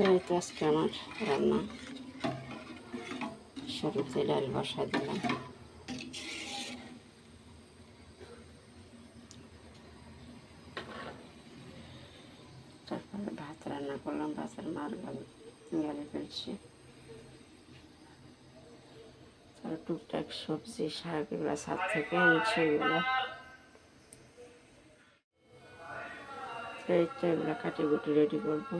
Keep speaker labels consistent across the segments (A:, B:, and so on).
A: এই তো আজকে আমার রান্না। শুরুতে ডাল বসা দিলাম। তারপরে ভাত রান্না করলাম, ভাতের মার গাল ফেলছি। তারপর টুকটাক সবজি শাক এগুলো ছাদ থেকে আনছি এগুলো। এই তো এগুলো কাটি কুটি রেডি করব।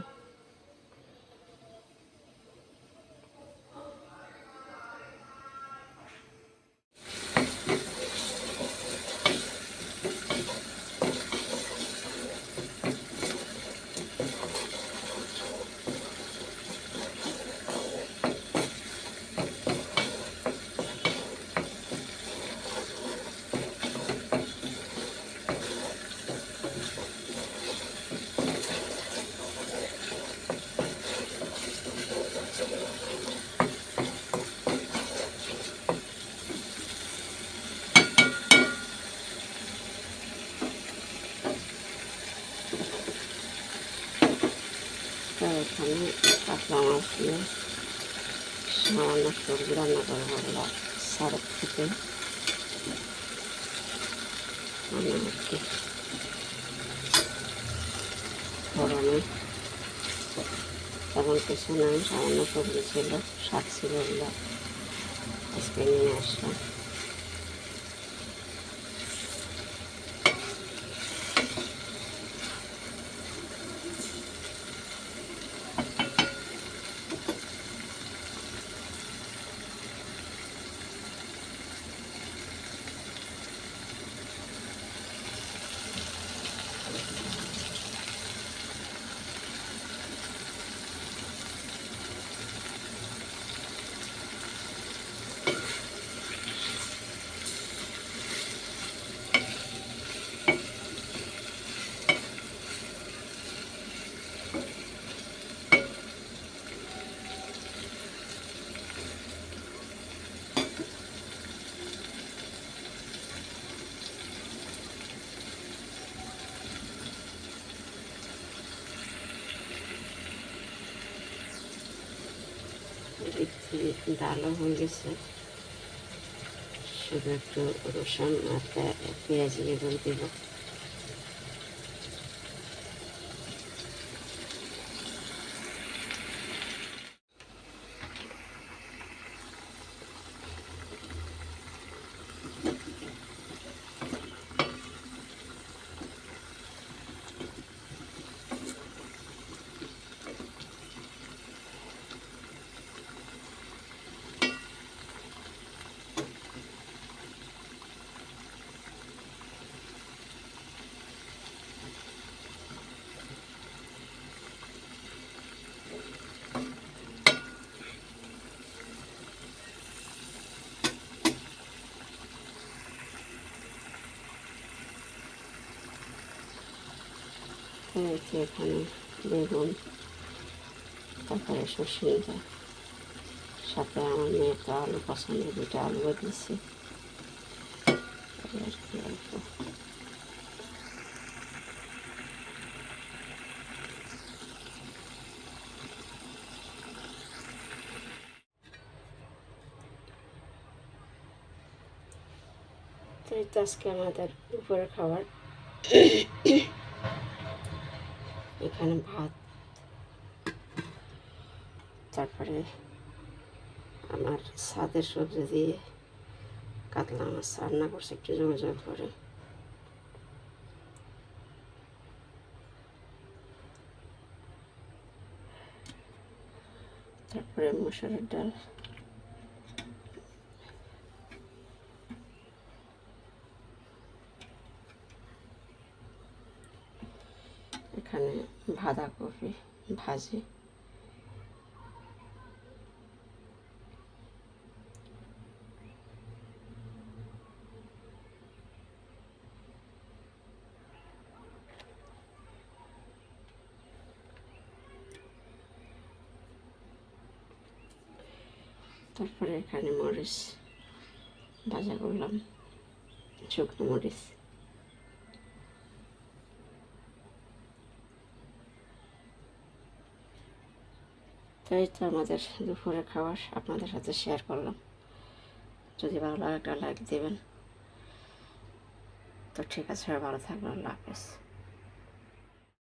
A: তো এখানে কাতলা মাছ দিয়ে সামান্য সবজি রান্না করে বললাম সারের থেকে আমি আর কি গরমে তেমন কিছু নাই সামান্য সবজি ছিল শাক ছিল আজকে নিয়ে আসলাম দেখছি ডালও হয়ে গেছে। শুধু একটু রসুন আর পেঁয়াজ বেগুন দিব। রয়েছে এখানে বেগুন তারপরে সর্ষে সাথে আমার মেয়ের তো আলু পছন্দ দুটো আলুও দিয়েছি আর কি অল্প আজকে আমাদের দুপুরের খাবার এখানে ভাত। তারপরে আমার সাদের সবজি দিয়ে কাতলা মাছ রান্না করছে, একটু জল জল করে। তারপরে মসুরের ডাল। এখানে বাঁধাকপি ভাজি। তারপরে এখানে মরিচ ভাজা করলাম শুকনো মরিচ। এই তো আমাদের দুপুরের খাবার আপনাদের সাথে শেয়ার করলাম। যদি ভালো লাগে একটা লাইক দেবেন। তো ঠিক আছে ভালো থাকবেন, আল্লাহ হাফেজ।